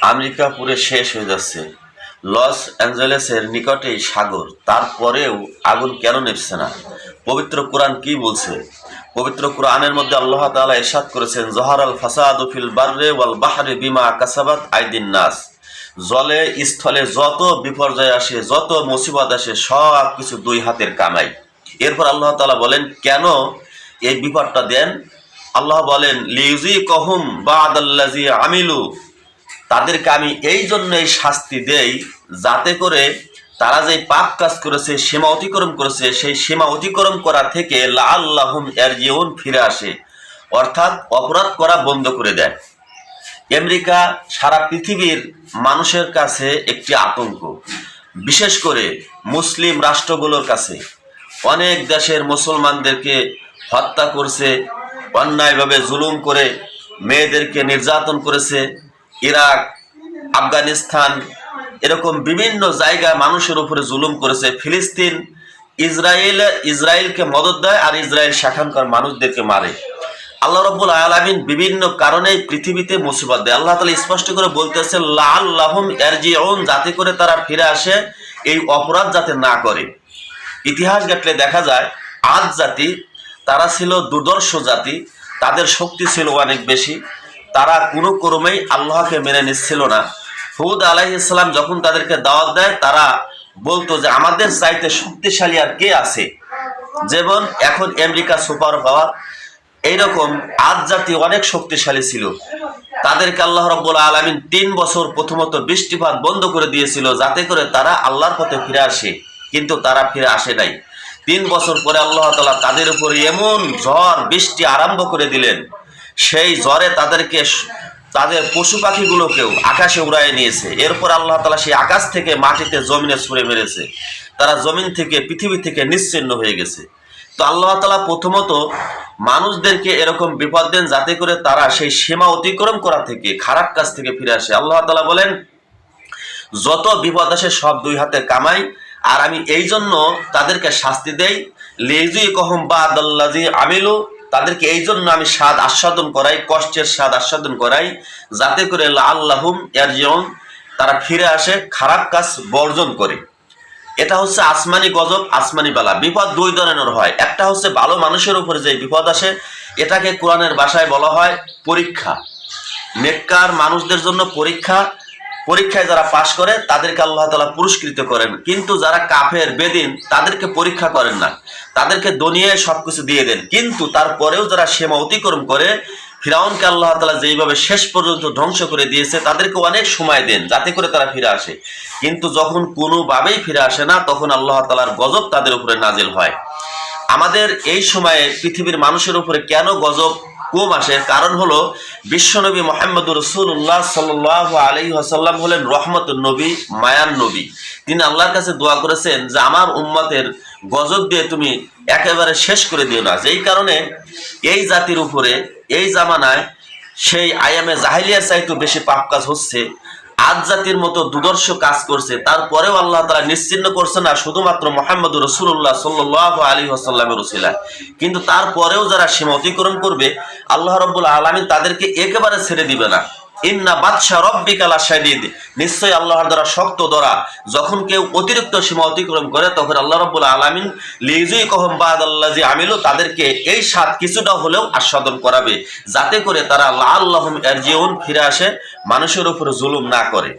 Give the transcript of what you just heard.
America পুরে শেষ হয়ে যাচ্ছে। লস অ্যাঞ্জেলেসের নিকটেই সাগর, তারপরেও আগুন কেন নেপছে না? পবিত্র কোরআন কি বলছে? পবিত্র কোরআনের মধ্যে আল্লাহ তাআলা ইরশাদ করেছেন, জহার আল ফাসাদু ফিল বাররে ওয়াল বাহরে বিমা কাসাবাত আইদিন নাস। জলে, স্থলে যত বিপর্যয় আসে, যত মুসিবত আসে সব কিছু দুই হাতের কামাই। এরপর আল্লাহ তালা বলেন, কেন এই বিপদটা দেন? আল্লাহ বলেন লিউজি কহুম বাদাল্লাজি আমিলু তাদেরকে আমি এই জন্যই শাস্তি দেই যাতে করে তারা যে পাপ কাজ করেছে, সীমা অতিক্রম করেছে, সেই সীমা অতিক্রম করা থেকে লাল্লাহুম এর জীবন ফিরে আসে। অর্থাৎ অপরাধ করা বন্ধ করে দেয়। আমেরিকা সারা পৃথিবীর মানুষের কাছে একটি আতঙ্ক। বিশেষ করে মুসলিম রাষ্ট্রগুলোর কাছে। অনেক দেশের মুসলমানদেরকে হত্যা করছে, অন্যায়ভাবে জুলুম করে, মেয়েদেরকে নির্যাতন করেছে ইরাক, আফগানিস্তান, এরকম বিভিন্ন জায়গায় মানুষের উপরে জুলুম করেছে। ফিলিস্তিন ইসরায়েল, ইসরায়েলকে মদত দেয় আর ইসরায়েল সেখানকার মানুষদেরকে মারে। আল্লাহ রব্বুল আলামিন বিভিন্ন কারণে পৃথিবীতে মুসিবত দেয়। আল্লাহ তালা স্পষ্ট করে বলতেছে লাল লাল্লাহুম এরজিউন যাতে করে তারা ফিরে আসে, এই অপরাধ যাতে না করে। ইতিহাস ঘাটলে দেখা যায় আজ জাতি, তারা ছিল দুর্দর্শ জাতি, তাদের শক্তি ছিল অনেক বেশি। তারা কোনো ক্রমেই আল্লাহকে মেনে নিচ্ছিল না। হুদ আলাহ ইসলাম যখন তাদেরকে দাওয়াত দেয়, তারা বলতো যে, আমাদের চাইতে শক্তিশালী আর কে আছে? যেমন এখন আমেরিকা সুপার পাওয়ার, এইরকম আজ জাতি অনেক শক্তিশালী ছিল। তাদেরকে আল্লাহ রব্বুল আলমিন তিন বছর প্রথমত বৃষ্টিপাত বন্ধ করে দিয়েছিল, যাতে করে তারা আল্লাহর পথে ফিরে আসে। কিন্তু তারা ফিরে আসে নাই। তিন বছর পরে আল্লাহ তালা তাদের উপরে এমন ঝড়, বৃষ্টি আরম্ভ করে দিলেন। সেই জ্বরে তাদেরকে তাদের পশু পাখিগুলোকেও আকাশে উড়ায় নিয়েছে। এরপর আল্লাহ তালা সেই আকাশ থেকে মাটিতে জমিনে ছুঁড়ে মেরেছে। তারা জমিন থেকে, পৃথিবী থেকে নিশ্চিন্ন হয়ে গেছে। তো আল্লাহ তালা প্রথমত মানুষদেরকে এরকম বিপদ দেন যাতে করে তারা সেই সীমা অতিক্রম করা থেকে, খারাপ কাজ থেকে ফিরে আসে। আল্লাহ তালা বলেন, যত বিপদ আসে সব দুই হাতে কামাই, আর আমি এই জন্য তাদেরকে শাস্তি দেই। লেজুই কহম বা আদাল্লাজি আমিলু তাদেরকে এই জন্য আমি স্বাদ আস্বাদন করাই, কষ্টের স্বাদ আস্বাদন করাই, যাতে করে আল্লাহুম এর যেমন তারা ফিরে আসে, খারাপ কাজ বর্জন করে। এটা হচ্ছে আসমানি গজব, আসমানি বালা। বিপদ দুই ধরনের হয়। একটা হচ্ছে ভালো মানুষের উপরে যে বিপদ আসে, এটাকে কোরআনের ভাষায় বলা হয় পরীক্ষা। নেককার মানুষদের জন্য পরীক্ষা পরীক্ষায় যারা পাশ করে, তাদেরকে আল্লাহ তালা পুরস্কৃত করেন। কিন্তু যারা কাফের, বেদিন, তাদেরকে পরীক্ষা করেন না। তাদেরকে দুনিয়ায় সবকিছু দিয়ে দেন। কিন্তু তারপরেও যারা সীমা অতিক্রম করে, ফিরাউনকে আল্লাহ তালা যেইভাবে শেষ পর্যন্ত ধ্বংস করে দিয়েছে, তাদেরকে অনেক সময় দেন যাতে করে তারা ফিরে আসে। কিন্তু যখন কোনোভাবেই ফিরে আসে না, তখন আল্লাহ তালার গজব তাদের উপরে নাজিল হয়। আমাদের এই সময়ে পৃথিবীর মানুষের উপরে কেন গজব কম আসে কারণ হলো, বিশ্বনবী মোহাম্মদ রসুল্লাহ সাল আলী আসাল্লাম হলেন রহমত নবী, মায়ান নবী। তিনি আল্লাহর কাছে দোয়া করেছেন যে, আমার উম্মতের গজব দিয়ে তুমি একেবারে শেষ করে দিও না। যেই কারণে এই জাতির উপরে, এই জামানায় সেই আয়ামে জাহিলিয়ার চাইতে বেশি পাপ কাজ হচ্ছে। আজ জাতির মতো দুদর্শ কাজ করছে, তারপরেও আল্লাহ তারা নিশ্চিন্ন করছে না শুধুমাত্র মোহাম্মদ রসুল্লাহ সাল্লাহ আলী আসাল্লামের রসিলা কিন্তু তারপরেও যারা সীমা অতিক্রম করবে, আল্লাহ রব্বুল আলমী তাদেরকে একেবারে ছেড়ে দিবে না। ইন্না বাদশাহ নিশ্চয়ই আল্লাহর দ্বারা শক্ত দ্বারা যখন কেউ অতিরিক্ত সীমা অতিক্রম করে, তখন আল্লাহ রব্বুল আলমিন লিজুই আল্লাহ আমিলু, তাদেরকে এই স্বাদ কিছুটা হলেও আস্বাদন করাবে, যাতে করে তারা লাল আল্লাহম এরজিউন ফিরে আসে, মানুষের উপর জুলুম না করে।